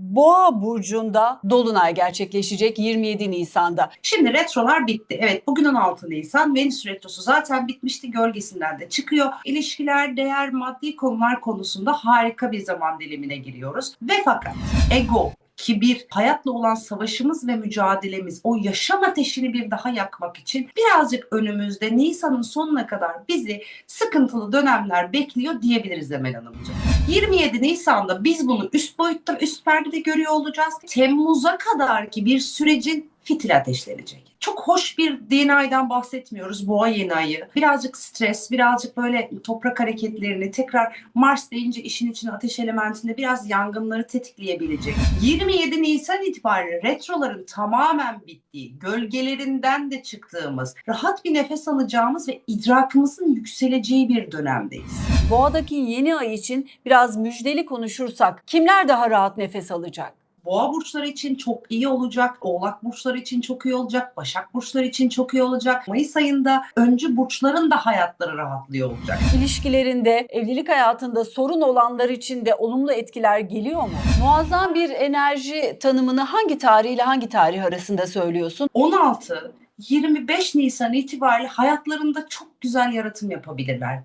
Boğa burcunda dolunay gerçekleşecek 27 Nisan'da. Şimdi retrolar bitti. Evet bugün 16 Nisan. Venüs retrosu zaten bitmişti. Gölgesinden de çıkıyor. İlişkiler, değer, maddi konular konusunda harika bir zaman dilimine giriyoruz. Ve fakat ego, kibir, hayatla olan savaşımız ve mücadelemiz, o yaşam ateşini bir daha yakmak için birazcık önümüzde Nisan'ın sonuna kadar bizi sıkıntılı dönemler bekliyor diyebiliriz Emel Hanımcığım. 27 Nisan'da biz bunu üst boyutta, üst perdede görüyor olacağız. Temmuz'a kadar ki bir sürecin fitil ateşlenecek. Çok hoş bir DNA'dan bahsetmiyoruz boğa yeni ayı. Birazcık stres, birazcık böyle toprak hareketlerini tekrar Mars deyince işin içine ateş elementinde biraz yangınları tetikleyebilecek. 27 Nisan itibariyle retroların tamamen bittiği, gölgelerinden de çıktığımız, rahat bir nefes alacağımız ve idrakımızın yükseleceği bir dönemdeyiz. Boğa'daki yeni ay için biraz müjdeli konuşursak kimler daha rahat nefes alacak? Boğa burçları için çok iyi olacak. Oğlak burçları için çok iyi olacak. Başak burçları için çok iyi olacak. Mayıs ayında öncü burçların da hayatları rahatlıyor olacak. İlişkilerinde, evlilik hayatında sorun olanlar için de olumlu etkiler geliyor mu? Muazzam bir enerji tanımını hangi tarih ile hangi tarih arasında söylüyorsun? 16 25 Nisan itibariyle hayatlarında çok güzel yaratım yapabilirler.